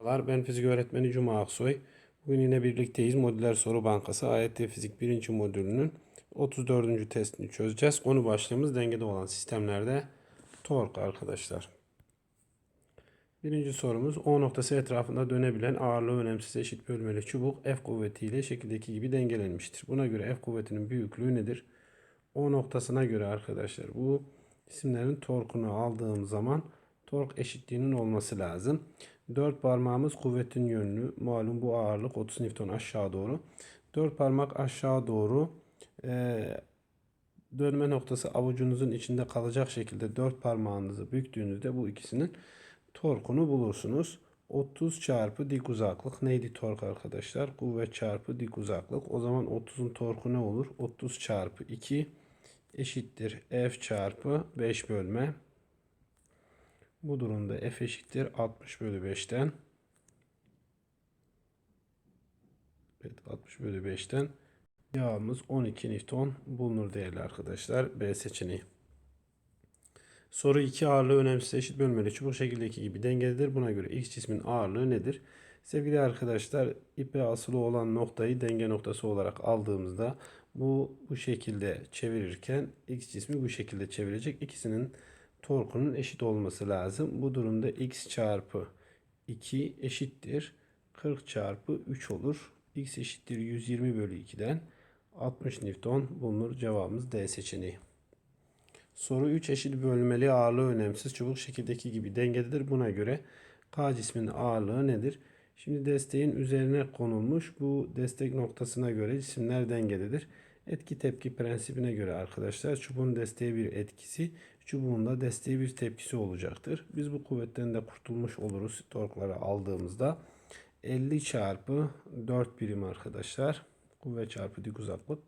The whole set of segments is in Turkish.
Merhabalar, Ben fizik öğretmeni Cuma Aksoy. Bugün yine birlikteyiz. Modüler Soru Bankası AYT Fizik 1. modülünün 34. testini çözeceğiz. Konu başlığımız dengede olan sistemlerde tork arkadaşlar. Birinci sorumuz O noktası etrafında dönebilen ağırlığı önemsiz eşit bölmeli çubuk F kuvvetiyle şekildeki gibi dengelenmiştir. Buna göre F kuvvetinin büyüklüğü nedir? O noktasına göre arkadaşlar bu cisimlerin torkunu aldığım zaman tork eşitliğinin olması lazım. Dört parmağımız kuvvetin yönlü. Malum bu ağırlık 30 Newton aşağı doğru. Dört parmak aşağı doğru e, dönme noktası avucunuzun içinde kalacak şekilde dört parmağınızı büktüğünüzde bu ikisinin torkunu bulursunuz. 30 çarpı dik uzaklık neydi tork arkadaşlar? Kuvvet çarpı dik uzaklık. O zaman 30'un torku ne olur? 30 çarpı 2 eşittir F çarpı 5 bölme. Bu durumda F eşittir 60 bölü 5'ten. Evet 60 bölü 5'ten yağımız 12 Newton bulunur değerli arkadaşlar. B seçeneği. Soru 2 ağırlığı önemsiz eşit bölmeli çubuk şekildeki gibi dengededir. Buna göre X cismin ağırlığı nedir? Sevgili arkadaşlar ipe asılı olan noktayı denge noktası olarak aldığımızda bu bu şekilde çevirirken X cismi bu şekilde çevirecek. İkisinin torkunun eşit olması lazım. Bu durumda x çarpı 2 eşittir 40 çarpı 3 olur. x eşittir 120 bölü 2'den 60 Newton bulunur. Cevabımız D seçeneği. Soru 3 eşit bölmeli ağırlığı önemsiz çubuk şekildeki gibi dengededir. Buna göre K cisminin ağırlığı nedir? Şimdi desteğin üzerine konulmuş bu destek noktasına göre cisimler dengededir. Etki tepki prensibine göre arkadaşlar çubuğun desteğe bir etkisi, çubuğun da desteğe bir tepkisi olacaktır. Biz bu kuvvetten de kurtulmuş oluruz torkları aldığımızda. 50 çarpı 4 birim arkadaşlar. Kuvvet çarpı dik uzaklık.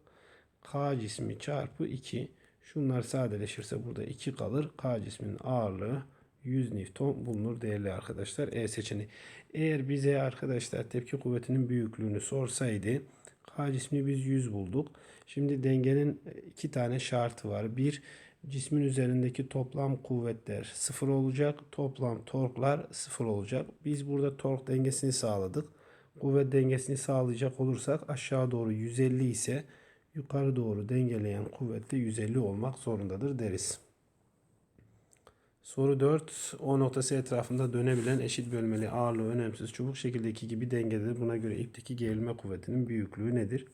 K cismi çarpı 2. Şunlar sadeleşirse burada 2 kalır. K cisminin ağırlığı 100 Newton bulunur değerli arkadaşlar. E seçeneği. Eğer bize arkadaşlar tepki kuvvetinin büyüklüğünü sorsaydı K cismi biz 100 bulduk. Şimdi dengenin iki tane şartı var. Bir, cismin üzerindeki toplam kuvvetler sıfır olacak. Toplam torklar sıfır olacak. Biz burada tork dengesini sağladık. Kuvvet dengesini sağlayacak olursak aşağı doğru 150 ise yukarı doğru dengeleyen kuvvet de 150 olmak zorundadır deriz. Soru 4. O noktası etrafında dönebilen eşit bölmeli ağırlığı önemsiz çubuk şekildeki gibi dengededir. Buna göre ipteki gerilme kuvvetinin büyüklüğü nedir?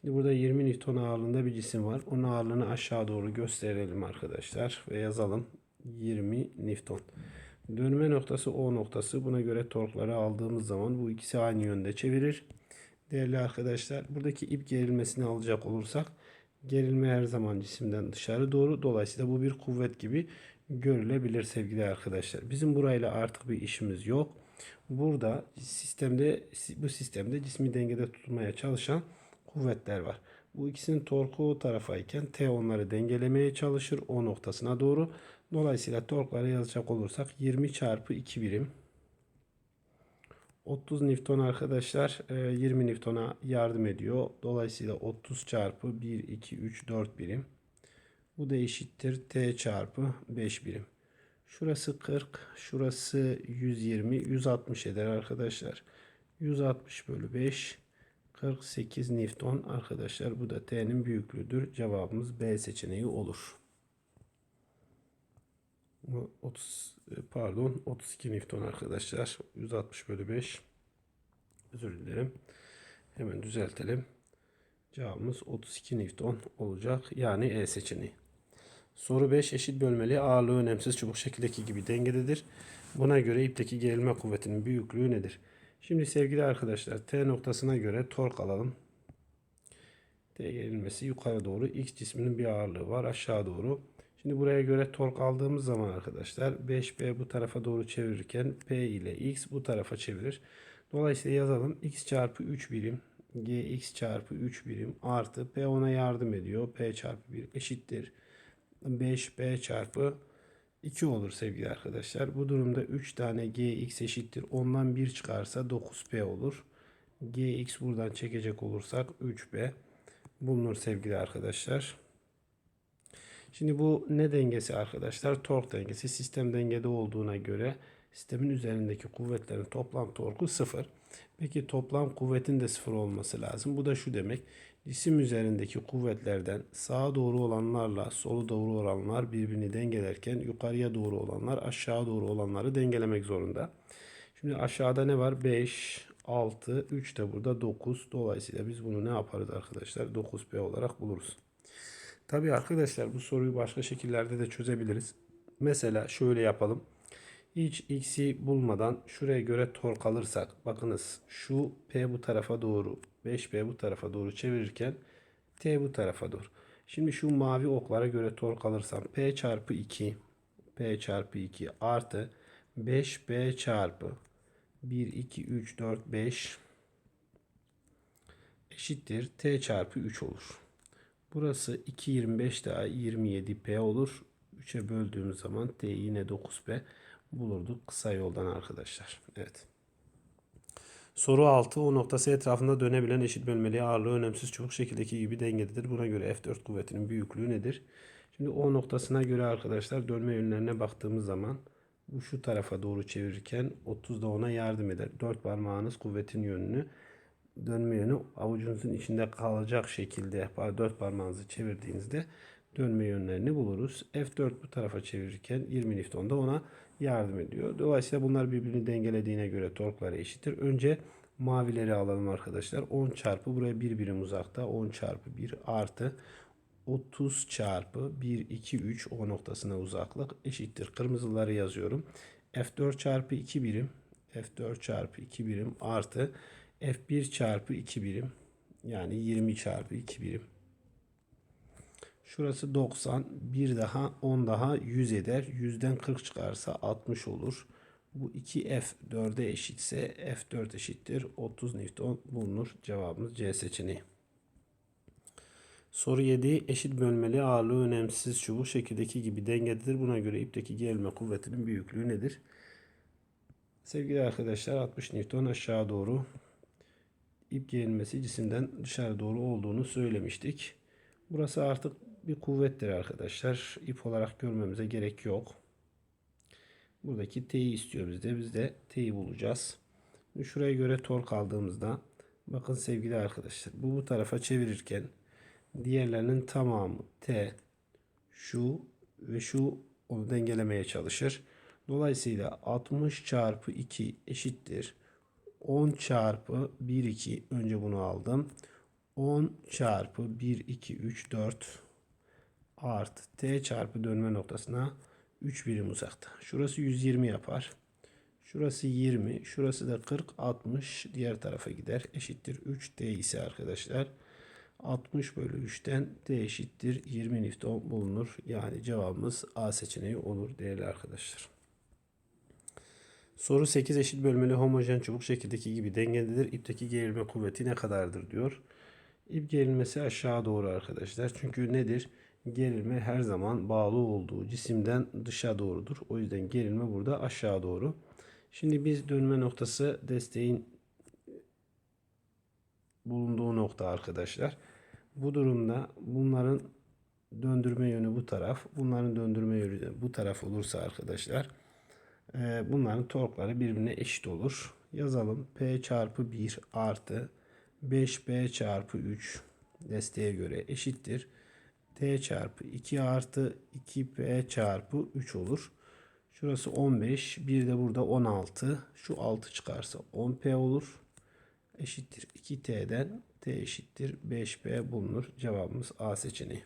Şimdi burada 20 Newton ağırlığında bir cisim var. Onun ağırlığını aşağı doğru gösterelim arkadaşlar ve yazalım. 20 Newton. Dönme noktası O noktası. Buna göre torkları aldığımız zaman bu ikisi aynı yönde çevirir. Değerli arkadaşlar buradaki ip gerilmesini alacak olursak gerilme her zaman cisimden dışarı doğru. Dolayısıyla bu bir kuvvet gibi görülebilir sevgili arkadaşlar. Bizim burayla artık bir işimiz yok. Burada sistemde bu sistemde cismi dengede tutmaya çalışan kuvvetler var. Bu ikisinin torku o tarafayken T onları dengelemeye çalışır o noktasına doğru. Dolayısıyla torkları yazacak olursak 20 çarpı 2 birim 30 Newton arkadaşlar 20 e, Newton'a yardım ediyor. Dolayısıyla 30 çarpı 1, 2, 3, 4 birim. Bu da eşittir T çarpı 5 birim. Şurası 40, şurası 120, 160 eder arkadaşlar. 160 bölü 5 48 Newton arkadaşlar. Bu da T'nin büyüklüğüdür. Cevabımız B seçeneği olur. 30 e, pardon 32 Newton arkadaşlar. 160 bölü 5. Özür dilerim. Hemen düzeltelim. Cevabımız 32 Newton olacak. Yani E seçeneği. Soru 5 eşit bölmeli ağırlığı önemsiz çubuk şekildeki gibi dengededir. Buna göre ipteki gerilme kuvvetinin büyüklüğü nedir? Şimdi sevgili arkadaşlar T noktasına göre tork alalım. T gerilmesi yukarı doğru. X cisminin bir ağırlığı var aşağı doğru. Şimdi buraya göre tork aldığımız zaman arkadaşlar 5B bu tarafa doğru çevirirken P ile X bu tarafa çevirir. Dolayısıyla yazalım. X çarpı 3 birim Gx çarpı 3 birim artı P ona yardım ediyor. P çarpı 1 eşittir. 5B çarpı 2 olur sevgili arkadaşlar. Bu durumda 3 tane gx eşittir. Ondan 1 çıkarsa 9p olur. gx buradan çekecek olursak 3b bulunur sevgili arkadaşlar. Şimdi bu ne dengesi arkadaşlar? Tork dengesi. Sistem dengede olduğuna göre Sistemin üzerindeki kuvvetlerin toplam torku sıfır. Peki toplam kuvvetin de sıfır olması lazım. Bu da şu demek. Cisim üzerindeki kuvvetlerden sağa doğru olanlarla solu doğru olanlar birbirini dengelerken yukarıya doğru olanlar aşağı doğru olanları dengelemek zorunda. Şimdi aşağıda ne var? 5, 6, 3 de burada 9. Dolayısıyla biz bunu ne yaparız arkadaşlar? 9P olarak buluruz. Tabii arkadaşlar bu soruyu başka şekillerde de çözebiliriz. Mesela şöyle yapalım. Hiç x'i bulmadan şuraya göre tork alırsak bakınız şu p bu tarafa doğru 5p bu tarafa doğru çevirirken t bu tarafa doğru. Şimdi şu mavi oklara göre tork alırsam p çarpı 2 p çarpı 2 artı 5b çarpı 1 2 3 4 5 eşittir t çarpı 3 olur. Burası 2 25 daha 27p olur. 3'e böldüğümüz zaman t yine 9p bulurduk kısa yoldan arkadaşlar. Evet. Soru 6. O noktası etrafında dönebilen eşit bölmeli ağırlığı önemsiz çubuk şekildeki gibi dengededir. Buna göre F4 kuvvetinin büyüklüğü nedir? Şimdi o noktasına göre arkadaşlar dönme yönlerine baktığımız zaman bu şu tarafa doğru çevirirken 30 da ona yardım eder. 4 parmağınız kuvvetin yönünü dönme yönü avucunuzun içinde kalacak şekilde 4 parmağınızı çevirdiğinizde dönme yönlerini buluruz. F4 bu tarafa çevirirken 20 Newton da ona yardım ediyor. Dolayısıyla bunlar birbirini dengelediğine göre torkları eşittir. Önce mavileri alalım arkadaşlar. 10 çarpı buraya 1 birim uzakta 10 çarpı 1 artı 30 çarpı 1 2 3 o noktasına uzaklık eşittir. Kırmızıları yazıyorum. F4 çarpı 2 birim F4 çarpı 2 birim artı F1 çarpı 2 birim yani 20 çarpı 2 birim Şurası 90. Bir daha 10 daha 100 eder. 100'den 40 çıkarsa 60 olur. Bu 2F 4'e eşitse F4 eşittir. 30 Newton bulunur. Cevabımız C seçeneği. Soru 7. Eşit bölmeli ağırlığı önemsiz çubuk şekildeki gibi dengededir. Buna göre ipteki gerilme kuvvetinin büyüklüğü nedir? Sevgili arkadaşlar 60 Newton aşağı doğru ip gerilmesi cisimden dışarı doğru olduğunu söylemiştik. Burası artık bir kuvvettir arkadaşlar. İp olarak görmemize gerek yok. Buradaki T'yi istiyor bizde. Biz de T'yi bulacağız. Şuraya göre tork aldığımızda bakın sevgili arkadaşlar bu bu tarafa çevirirken diğerlerinin tamamı T şu ve şu onu dengelemeye çalışır. Dolayısıyla 60 çarpı 2 eşittir. 10 çarpı 1 2 önce bunu aldım. 10 çarpı 1 2 3 4 artı t çarpı dönme noktasına 3 birim uzakta. Şurası 120 yapar. Şurası 20. Şurası da 40 60 diğer tarafa gider. Eşittir 3 t ise arkadaşlar 60 bölü 3'ten t eşittir 20 Newton bulunur. Yani cevabımız A seçeneği olur değerli arkadaşlar. Soru 8 eşit bölmeli homojen çubuk şekildeki gibi dengededir. İpteki gerilme kuvveti ne kadardır diyor. İp gerilmesi aşağı doğru arkadaşlar. Çünkü nedir? Gerilme her zaman bağlı olduğu cisimden dışa doğrudur. O yüzden gerilme burada aşağı doğru. Şimdi biz dönme noktası desteğin bulunduğu nokta arkadaşlar. Bu durumda bunların döndürme yönü bu taraf. Bunların döndürme yönü bu taraf olursa arkadaşlar e, bunların torkları birbirine eşit olur. Yazalım. P çarpı 1 artı 5B çarpı 3 desteğe göre eşittir. T çarpı 2 artı 2P çarpı 3 olur. Şurası 15. Bir de burada 16. Şu 6 çıkarsa 10P olur. Eşittir 2T'den T eşittir 5P bulunur. Cevabımız A seçeneği.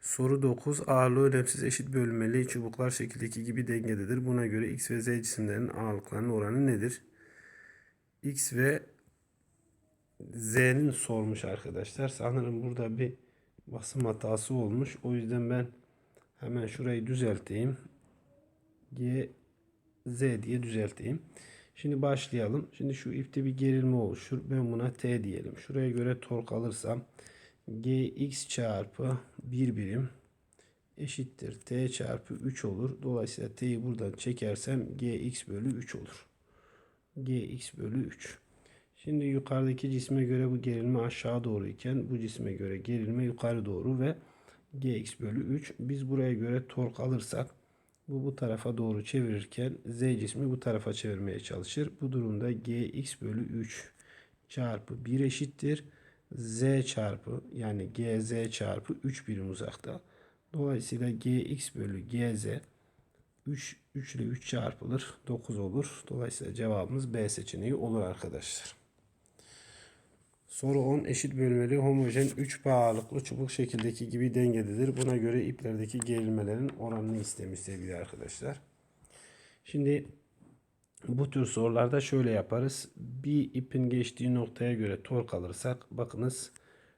Soru 9. Ağırlığı önemsiz eşit bölünmeli çubuklar şekildeki gibi dengededir. Buna göre X ve Z cisimlerinin ağırlıklarının oranı nedir? X ve Z'nin sormuş arkadaşlar. Sanırım burada bir basım hatası olmuş. O yüzden ben hemen şurayı düzelteyim. G Z diye düzelteyim. Şimdi başlayalım. Şimdi şu ipte bir gerilme oluşur. Ben buna T diyelim. Şuraya göre tork alırsam Gx çarpı 1 birim eşittir. T çarpı 3 olur. Dolayısıyla T'yi buradan çekersem Gx bölü 3 olur. Gx bölü 3. Şimdi yukarıdaki cisme göre bu gerilme aşağı doğru iken bu cisme göre gerilme yukarı doğru ve Gx bölü 3. Biz buraya göre tork alırsak Bu bu tarafa doğru çevirirken Z cismi bu tarafa çevirmeye çalışır. Bu durumda Gx bölü 3 çarpı 1 eşittir. Z çarpı yani GZ çarpı 3 birim uzakta. Dolayısıyla Gx bölü GZ 3, 3 ile 3 çarpılır. 9 olur. Dolayısıyla cevabımız B seçeneği olur arkadaşlar. Soru 10 eşit bölmeli homojen 3 ağırlıklı çubuk şekildeki gibi dengededir. Buna göre iplerdeki gerilmelerin oranını istemiş sevgili arkadaşlar. Şimdi bu tür sorularda şöyle yaparız. Bir ipin geçtiği noktaya göre tork alırsak bakınız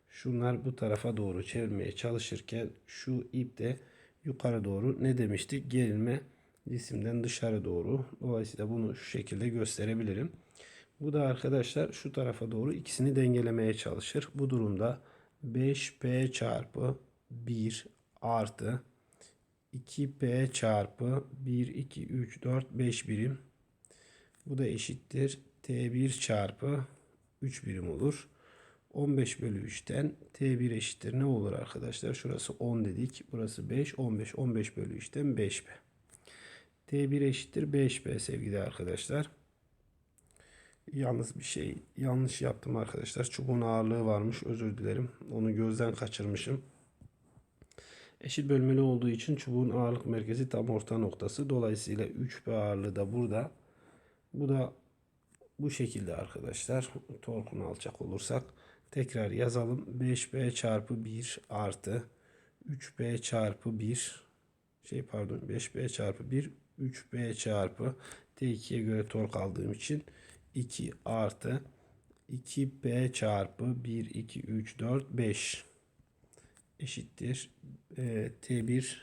şunlar bu tarafa doğru çevirmeye çalışırken şu ip de yukarı doğru ne demiştik? Gerilme cisimden dışarı doğru. Dolayısıyla bunu şu şekilde gösterebilirim. Bu da arkadaşlar şu tarafa doğru ikisini dengelemeye çalışır. Bu durumda 5P çarpı 1 artı 2P çarpı 1, 2, 3, 4, 5 birim. Bu da eşittir. T1 çarpı 3 birim olur. 15 bölü 3'ten T1 eşittir ne olur arkadaşlar? Şurası 10 dedik. Burası 5. 15. 15 bölü 3'ten 5B. T1 eşittir 5B sevgili arkadaşlar. Yalnız bir şey yanlış yaptım arkadaşlar. Çubuğun ağırlığı varmış. Özür dilerim. Onu gözden kaçırmışım. Eşit bölmeli olduğu için çubuğun ağırlık merkezi tam orta noktası. Dolayısıyla 3B ağırlığı da burada. Bu da bu şekilde arkadaşlar. Torkunu alacak olursak tekrar yazalım. 5B çarpı 1 artı 3B çarpı 1 şey pardon 5B çarpı 1 3B çarpı T2'ye göre tork aldığım için 2 artı 2B çarpı 1, 2, 3, 4, 5 eşittir. E, T1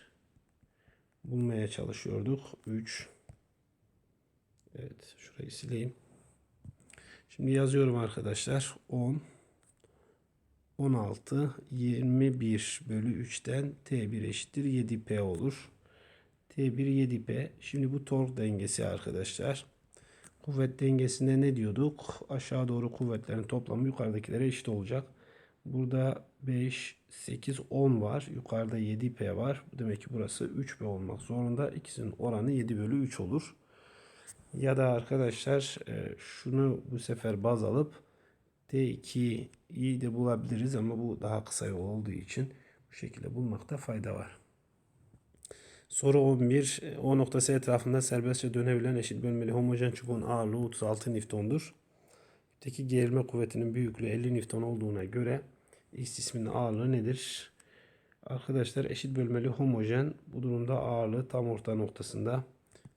bulmaya çalışıyorduk. 3 Evet şurayı sileyim. Şimdi yazıyorum arkadaşlar. 10 16 21 bölü 3'ten T1 eşittir 7P olur. T1 7P. Şimdi bu tork dengesi arkadaşlar. Kuvvet dengesinde ne diyorduk? Aşağı doğru kuvvetlerin toplamı yukarıdakilere eşit olacak. Burada 5, 8, 10 var. Yukarıda 7P var. Demek ki burası 3P olmak zorunda. İkisinin oranı 7 bölü 3 olur. Ya da arkadaşlar e, şunu bu sefer baz alıp T2'yi de bulabiliriz ama bu daha kısa yol olduğu için bu şekilde bulmakta fayda var. Soru 11. O noktası etrafında serbestçe dönebilen eşit bölmeli homojen çubuğun ağırlığı 36 Newton'dur. İpteki gerilme kuvvetinin büyüklüğü 50 Newton olduğuna göre X cisminin ağırlığı nedir? Arkadaşlar eşit bölmeli homojen bu durumda ağırlığı tam orta noktasında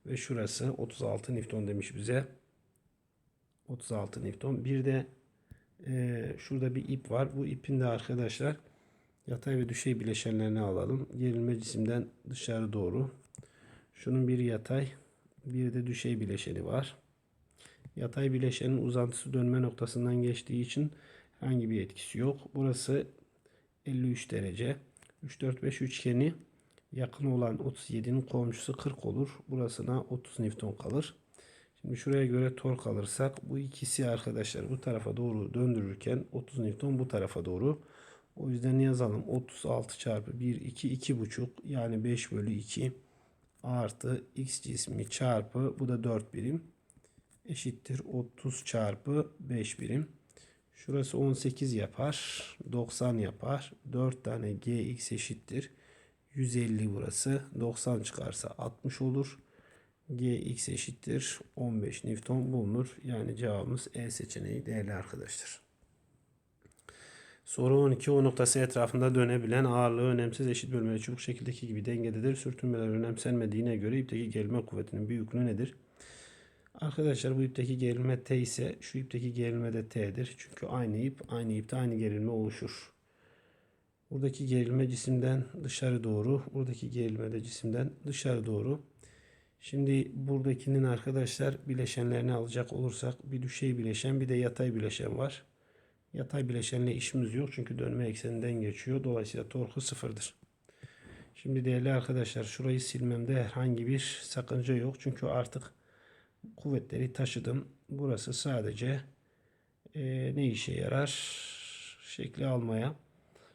ve şurası 36 Newton demiş bize. 36 Newton. Bir de e, şurada bir ip var. Bu ipin de arkadaşlar Yatay ve düşey bileşenlerini alalım. Gerilme cisimden dışarı doğru. Şunun bir yatay, bir de düşey bileşeni var. Yatay bileşenin uzantısı dönme noktasından geçtiği için herhangi bir etkisi yok. Burası 53 derece. 3, 4, 5 üçgeni yakın olan 37'nin komşusu 40 olur. Burasına 30 Newton kalır. Şimdi şuraya göre tork alırsak bu ikisi arkadaşlar bu tarafa doğru döndürürken 30 Newton bu tarafa doğru. O yüzden yazalım. 36 çarpı 1, 2, 2 buçuk yani 5 bölü 2 artı x cismi çarpı bu da 4 birim eşittir 30 çarpı 5 birim. Şurası 18 yapar. 90 yapar. 4 tane gx eşittir. 150 burası. 90 çıkarsa 60 olur. gx eşittir. 15 Newton bulunur. Yani cevabımız E seçeneği değerli arkadaşlar. Soru 12 o noktası etrafında dönebilen ağırlığı önemsiz eşit bölmeli çubuk şekildeki gibi dengededir. Sürtünmeler önemsenmediğine göre ipteki gerilme kuvvetinin büyüklüğü nedir? Arkadaşlar bu ipteki gerilme T ise şu ipteki gerilme de T'dir. Çünkü aynı ip aynı ipte aynı gerilme oluşur. Buradaki gerilme cisimden dışarı doğru. Buradaki gerilme de cisimden dışarı doğru. Şimdi buradakinin arkadaşlar bileşenlerini alacak olursak bir düşey bileşen bir de yatay bileşen var. Yatay bileşenle işimiz yok çünkü dönme ekseninden geçiyor. Dolayısıyla torku sıfırdır. Şimdi değerli arkadaşlar şurayı silmemde herhangi bir sakınca yok. Çünkü artık kuvvetleri taşıdım. Burası sadece e, ne işe yarar? Şekli almaya.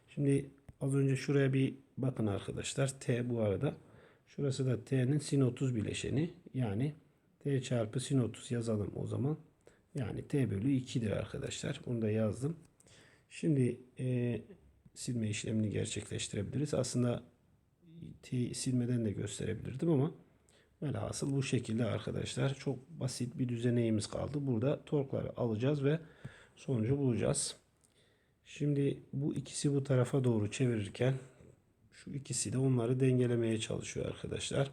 Şimdi az önce şuraya bir bakın arkadaşlar. T bu arada. Şurası da T'nin sin 30 bileşeni. Yani T çarpı sin 30 yazalım o zaman. Yani T bölü 2'dir arkadaşlar. Bunu da yazdım. Şimdi e, silme işlemini gerçekleştirebiliriz. Aslında T silmeden de gösterebilirdim ama velhasıl bu şekilde arkadaşlar. Çok basit bir düzeneğimiz kaldı. Burada torkları alacağız ve sonucu bulacağız. Şimdi bu ikisi bu tarafa doğru çevirirken şu ikisi de onları dengelemeye çalışıyor arkadaşlar.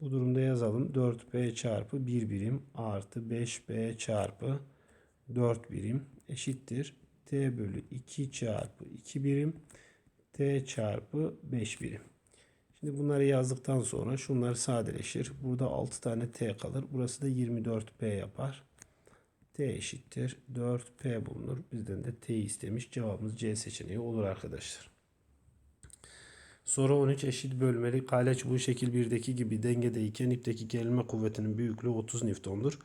Bu durumda yazalım. 4b çarpı 1 birim artı 5b çarpı 4 birim eşittir. t bölü 2 çarpı 2 birim t çarpı 5 birim. Şimdi bunları yazdıktan sonra şunlar sadeleşir. Burada 6 tane t kalır. Burası da 24p yapar. t eşittir. 4p bulunur. Bizden de t istemiş. Cevabımız C seçeneği olur arkadaşlar. Soru 13 eşit bölmeli kaleç bu şekil 1'deki gibi dengedeyken ipteki gerilme kuvvetinin büyüklüğü 30 Newton'dur.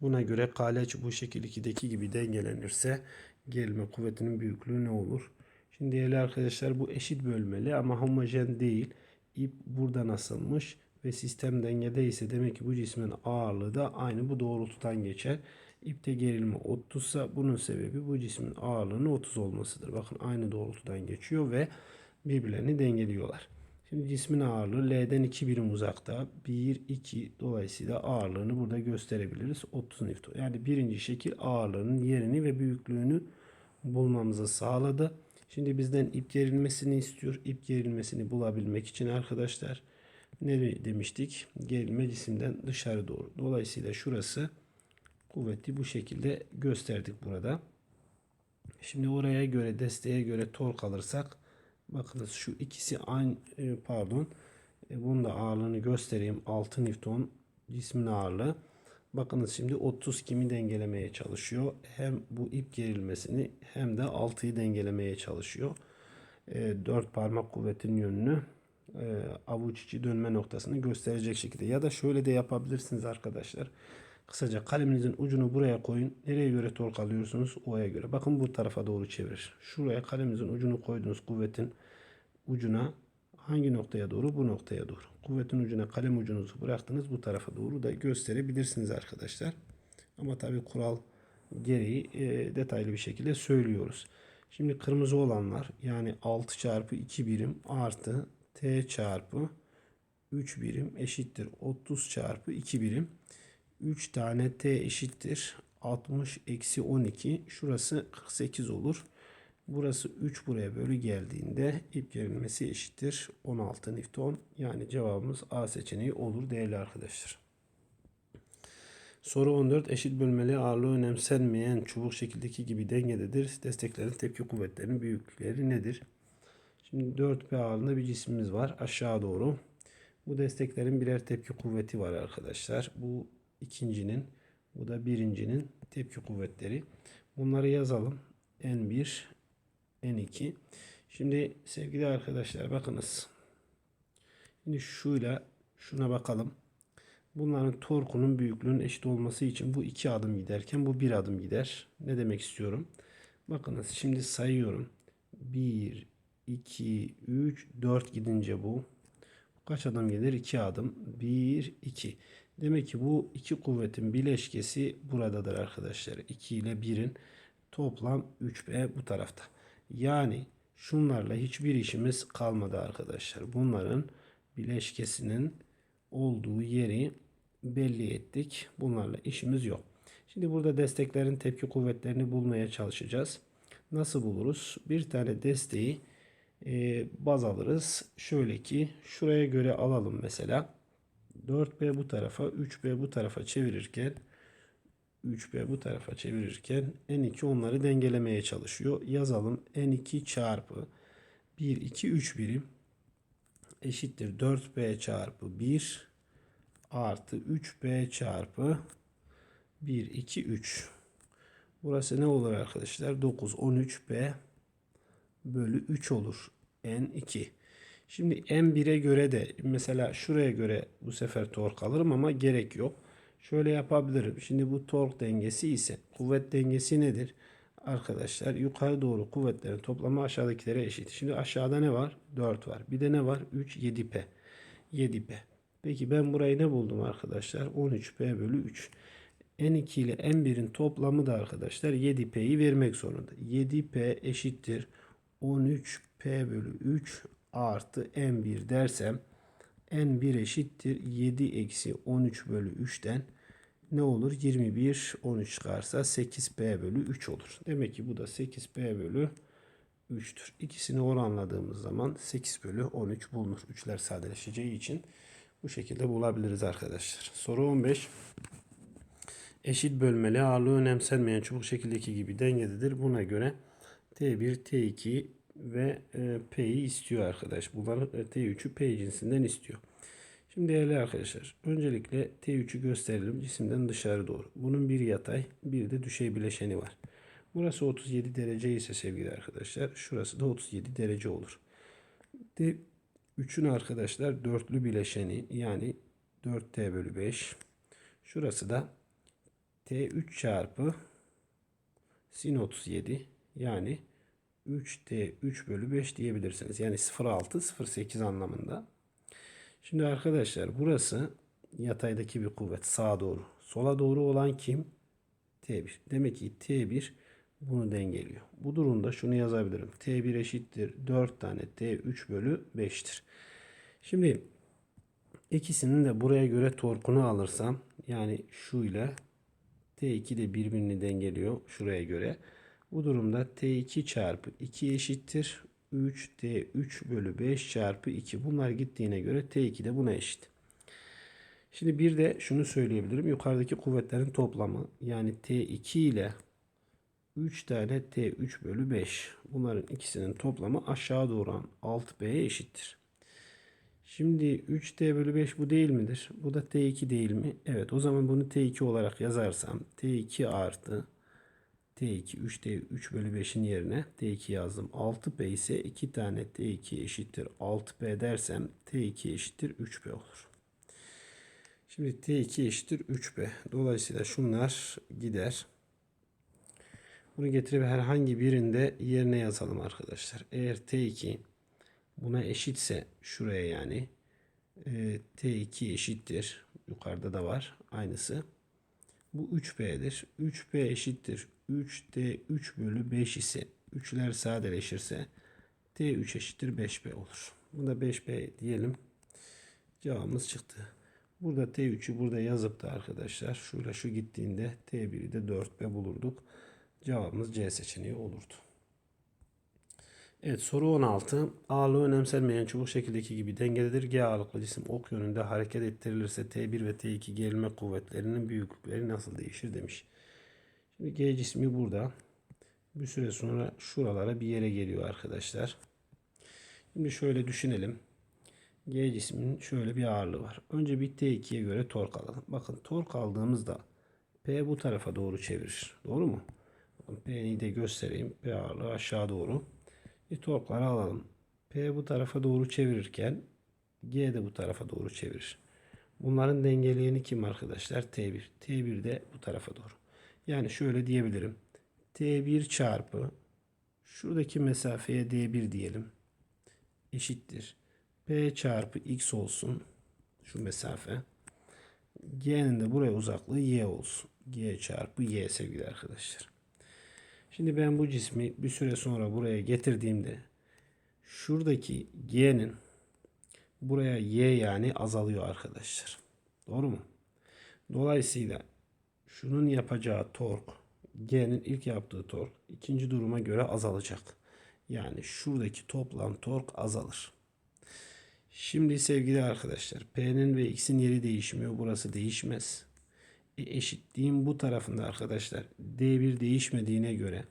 Buna göre kaleç bu şekil 2'deki gibi dengelenirse gerilme kuvvetinin büyüklüğü ne olur? Şimdi değerli arkadaşlar bu eşit bölmeli ama homojen değil. İp buradan asılmış ve sistem dengede ise demek ki bu cismin ağırlığı da aynı bu doğrultudan geçer. İpte gerilme 30 ise bunun sebebi bu cismin ağırlığının 30 olmasıdır. Bakın aynı doğrultudan geçiyor ve birbirlerini dengeliyorlar. Şimdi cismin ağırlığı L'den 2 birim uzakta. 1, 2 dolayısıyla ağırlığını burada gösterebiliriz. 30 Newton. Yani birinci şekil ağırlığının yerini ve büyüklüğünü bulmamızı sağladı. Şimdi bizden ip gerilmesini istiyor. İp gerilmesini bulabilmek için arkadaşlar ne demiştik? Gerilme cisimden dışarı doğru. Dolayısıyla şurası kuvveti bu şekilde gösterdik burada. Şimdi oraya göre desteğe göre tork alırsak bakınız şu ikisi aynı e, pardon. E, bunun da ağırlığını göstereyim. 6 Newton cismin ağırlığı. Bakınız şimdi 30 kimi dengelemeye çalışıyor. Hem bu ip gerilmesini hem de 6'yı dengelemeye çalışıyor. 4 e, parmak kuvvetin yönünü avuç içi dönme noktasını gösterecek şekilde. Ya da şöyle de yapabilirsiniz arkadaşlar Kısaca kaleminizin ucunu buraya koyun. Nereye göre tork alıyorsunuz? O'ya göre. Bakın bu tarafa doğru çevirir. Şuraya kaleminizin ucunu koyduğunuz kuvvetin ucuna hangi noktaya doğru? Bu noktaya doğru. Kuvvetin ucuna kalem ucunuzu bıraktınız. Bu tarafa doğru da gösterebilirsiniz arkadaşlar. Ama tabi kural gereği e, detaylı bir şekilde söylüyoruz. Şimdi kırmızı olanlar yani 6 çarpı 2 birim artı t çarpı 3 birim eşittir 30 çarpı 2 birim. 3 tane t eşittir 60 eksi 12 şurası 48 olur. Burası 3 buraya bölü geldiğinde ip gerilmesi eşittir 16 Newton. Yani cevabımız A seçeneği olur değerli arkadaşlar. Soru 14 eşit bölmeli ağırlığı önemsenmeyen çubuk şekildeki gibi dengededir. Desteklerin tepki kuvvetlerinin büyüklükleri nedir? Şimdi 4P ağırlığında bir cismimiz var aşağı doğru. Bu desteklerin birer tepki kuvveti var arkadaşlar. Bu ikincinin bu da birincinin tepki kuvvetleri. Bunları yazalım. N1, N2. Şimdi sevgili arkadaşlar bakınız. Şimdi şuyla şuna bakalım. Bunların torkunun büyüklüğünün eşit olması için bu iki adım giderken bu bir adım gider. Ne demek istiyorum? Bakınız şimdi sayıyorum. 1, 2, 3, 4 gidince bu. Kaç adım gelir? 2 adım. 1, 2. Demek ki bu iki kuvvetin bileşkesi buradadır arkadaşlar. 2 ile 1'in toplam 3B bu tarafta. Yani şunlarla hiçbir işimiz kalmadı arkadaşlar. Bunların bileşkesinin olduğu yeri belli ettik. Bunlarla işimiz yok. Şimdi burada desteklerin tepki kuvvetlerini bulmaya çalışacağız. Nasıl buluruz? Bir tane desteği e, baz alırız. Şöyle ki şuraya göre alalım mesela. 4B bu tarafa 3B bu tarafa çevirirken 3B bu tarafa çevirirken N2 onları dengelemeye çalışıyor. Yazalım N2 çarpı 1, 2, 3 birim eşittir 4B çarpı 1 artı 3B çarpı 1, 2, 3. Burası ne olur arkadaşlar? 9, 13B bölü 3 olur. N2. Şimdi M1'e göre de mesela şuraya göre bu sefer tork alırım ama gerek yok. Şöyle yapabilirim. Şimdi bu tork dengesi ise kuvvet dengesi nedir? Arkadaşlar yukarı doğru kuvvetlerin toplamı aşağıdakilere eşit. Şimdi aşağıda ne var? 4 var. Bir de ne var? 3, 7P. 7p. Peki ben burayı ne buldum arkadaşlar? 13p bölü 3. N2 ile N1'in toplamı da arkadaşlar 7p'yi vermek zorunda. 7p eşittir 13p bölü 3 artı N1 dersem N1 eşittir 7 eksi 13 bölü 3'ten ne olur? 21 13 çıkarsa 8p bölü 3 olur. Demek ki bu da 8p bölü 3'tür. İkisini oranladığımız zaman 8 bölü 13 bulunur. Üçler sadeleşeceği için bu şekilde bulabiliriz arkadaşlar. Soru 15. Eşit bölmeli ağırlığı önemsenmeyen çubuk şekildeki gibi dengededir. Buna göre T1, T2 ve e, P'yi istiyor arkadaş. Bunları e, T3'ü P cinsinden istiyor. Şimdi değerli arkadaşlar öncelikle T3'ü gösterelim cisimden dışarı doğru. Bunun bir yatay bir de düşey bileşeni var. Burası 37 derece ise sevgili arkadaşlar şurası da 37 derece olur. De 3'ün arkadaşlar dörtlü bileşeni yani 4T bölü 5. Şurası da T3 çarpı sin 37 yani 3T 3 bölü 5 diyebilirsiniz. Yani 0,6 0,8 anlamında. Şimdi arkadaşlar burası yataydaki bir kuvvet sağa doğru. Sola doğru olan kim? T1. Demek ki T1 bunu dengeliyor. Bu durumda şunu yazabilirim. T1 eşittir 4 tane T3 bölü 5'tir. Şimdi ikisinin de buraya göre torkunu alırsam yani şu ile T2 de birbirini dengeliyor şuraya göre. Bu durumda T2 çarpı 2 eşittir 3 T3 bölü 5 çarpı 2. Bunlar gittiğine göre T2 de buna eşit. Şimdi bir de şunu söyleyebilirim. Yukarıdaki kuvvetlerin toplamı yani T2 ile 3 tane T3 bölü 5. Bunların ikisinin toplamı aşağı doğru 6B'ye eşittir. Şimdi 3T bölü 5 bu değil midir? Bu da T2 değil mi? Evet o zaman bunu T2 olarak yazarsam T2 artı T2 3T 3 bölü 5'in yerine T2 yazdım. 6P ise 2 tane T2 eşittir 6P dersem T2 eşittir 3P olur. Şimdi T2 eşittir 3P. Dolayısıyla şunlar gider. Bunu getirip herhangi birinde yerine yazalım arkadaşlar. Eğer T2 buna eşitse şuraya yani e, T2 eşittir. Yukarıda da var aynısı. Bu 3P'dir. 3P eşittir. 3T 3 bölü 5 ise 3'ler sadeleşirse T3 eşittir 5P olur. Bunda 5P diyelim. Cevabımız çıktı. Burada T3'ü burada yazıp da arkadaşlar şöyle şu gittiğinde T1'i de 4P bulurduk. Cevabımız C seçeneği olurdu. Evet soru 16. Ağırlığı önemsenmeyen çubuk şekildeki gibi dengededir. G ağırlıklı cisim ok yönünde hareket ettirilirse T1 ve T2 gerilme kuvvetlerinin büyüklükleri nasıl değişir demiş. Şimdi G cismi burada. Bir süre sonra şuralara bir yere geliyor arkadaşlar. Şimdi şöyle düşünelim. G cisminin şöyle bir ağırlığı var. Önce bir T2'ye göre tork alalım. Bakın tork aldığımızda P bu tarafa doğru çevirir. Doğru mu? P'yi de göstereyim. P ağırlığı aşağı doğru. Bir torkları alalım. P bu tarafa doğru çevirirken G de bu tarafa doğru çevirir. Bunların dengeleyeni kim arkadaşlar? T1. T1 de bu tarafa doğru. Yani şöyle diyebilirim. T1 çarpı şuradaki mesafeye D1 diyelim. Eşittir. P çarpı X olsun. Şu mesafe. G'nin de buraya uzaklığı Y olsun. G çarpı Y sevgili arkadaşlar. Şimdi ben bu cismi bir süre sonra buraya getirdiğimde şuradaki G'nin buraya Y yani azalıyor arkadaşlar. Doğru mu? Dolayısıyla şunun yapacağı tork G'nin ilk yaptığı tork ikinci duruma göre azalacak. Yani şuradaki toplam tork azalır. Şimdi sevgili arkadaşlar P'nin ve X'in yeri değişmiyor. Burası değişmez. E, eşitliğin bu tarafında arkadaşlar D1 değişmediğine göre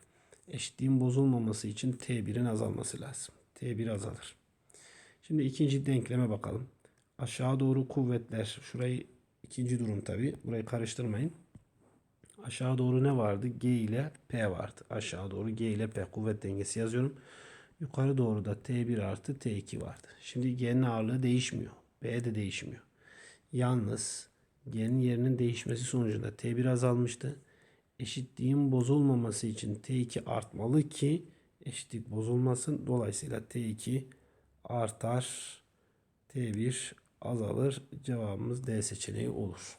eşitliğin bozulmaması için T1'in azalması lazım. T1 azalır. Şimdi ikinci denkleme bakalım. Aşağı doğru kuvvetler. Şurayı ikinci durum tabi. Burayı karıştırmayın. Aşağı doğru ne vardı? G ile P vardı. Aşağı doğru G ile P kuvvet dengesi yazıyorum. Yukarı doğru da T1 artı T2 vardı. Şimdi G'nin ağırlığı değişmiyor. P de değişmiyor. Yalnız G'nin yerinin değişmesi sonucunda T1 azalmıştı. Eşitliğin bozulmaması için T2 artmalı ki eşitlik bozulmasın. Dolayısıyla T2 artar. T1 azalır. Cevabımız D seçeneği olur.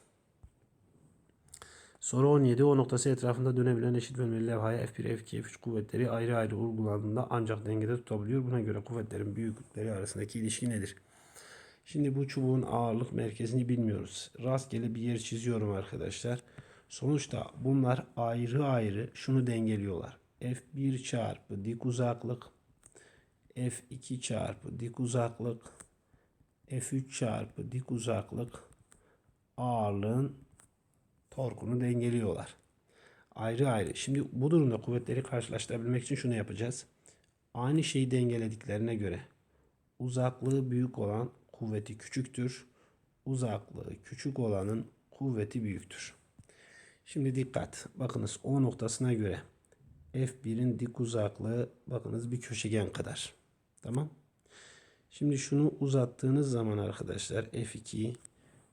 Soru 17. O noktası etrafında dönebilen eşit bölmeli levhaya F1, F2, F3 kuvvetleri ayrı ayrı uygulandığında ancak dengede tutabiliyor. Buna göre kuvvetlerin büyüklükleri arasındaki ilişki nedir? Şimdi bu çubuğun ağırlık merkezini bilmiyoruz. Rastgele bir yer çiziyorum arkadaşlar. Sonuçta bunlar ayrı ayrı şunu dengeliyorlar. F1 çarpı dik uzaklık F2 çarpı dik uzaklık F3 çarpı dik uzaklık ağırlığın torkunu dengeliyorlar. Ayrı ayrı. Şimdi bu durumda kuvvetleri karşılaştırabilmek için şunu yapacağız. Aynı şeyi dengelediklerine göre uzaklığı büyük olan kuvveti küçüktür. Uzaklığı küçük olanın kuvveti büyüktür. Şimdi dikkat. Bakınız O noktasına göre F1'in dik uzaklığı bakınız bir köşegen kadar. Tamam. Şimdi şunu uzattığınız zaman arkadaşlar F2'yi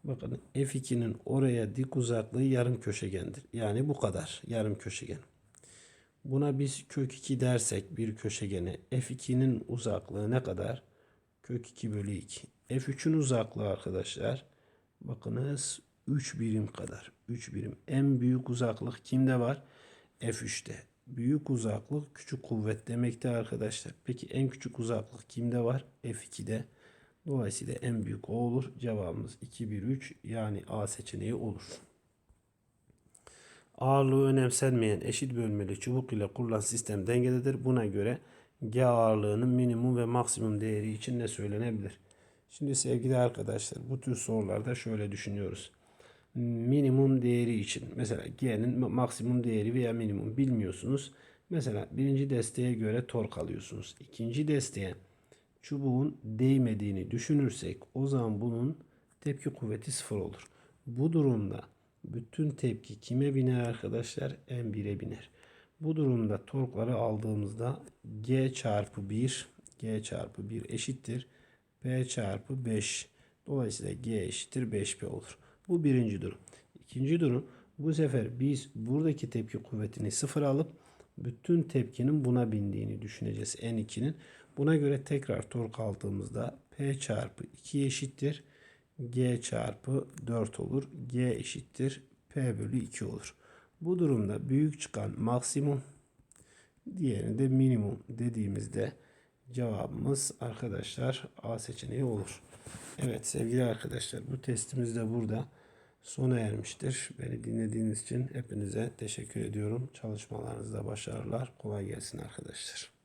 bakın F2'nin oraya dik uzaklığı yarım köşegendir. Yani bu kadar yarım köşegen. Buna biz kök 2 dersek bir köşegene F2'nin uzaklığı ne kadar? Kök 2 bölü 2. F3'ün uzaklığı arkadaşlar bakınız 3 birim kadar. 3 birim. En büyük uzaklık kimde var? F3'te. Büyük uzaklık küçük kuvvet demekti arkadaşlar. Peki en küçük uzaklık kimde var? F2'de. Dolayısıyla en büyük o olur. Cevabımız 2, 1, 3 yani A seçeneği olur. Ağırlığı önemsenmeyen eşit bölmeli çubuk ile kurulan sistem dengededir. Buna göre G ağırlığının minimum ve maksimum değeri için ne söylenebilir? Şimdi sevgili arkadaşlar bu tür sorularda şöyle düşünüyoruz. Minimum değeri için mesela G'nin maksimum değeri veya minimum bilmiyorsunuz. Mesela birinci desteğe göre tork alıyorsunuz. İkinci desteğe çubuğun değmediğini düşünürsek o zaman bunun tepki kuvveti sıfır olur. Bu durumda bütün tepki kime biner arkadaşlar? M1'e biner. Bu durumda torkları aldığımızda G çarpı 1 G çarpı 1 eşittir. P çarpı 5. Dolayısıyla G eşittir 5P olur. Bu birinci durum. İkinci durum bu sefer biz buradaki tepki kuvvetini sıfır alıp bütün tepkinin buna bindiğini düşüneceğiz. N2'nin. Buna göre tekrar tork aldığımızda P çarpı 2 eşittir. G çarpı 4 olur. G eşittir. P bölü 2 olur. Bu durumda büyük çıkan maksimum diğerini de minimum dediğimizde cevabımız arkadaşlar A seçeneği olur. Evet sevgili arkadaşlar bu testimiz de burada sona ermiştir. Beni dinlediğiniz için hepinize teşekkür ediyorum. Çalışmalarınızda başarılar. Kolay gelsin arkadaşlar.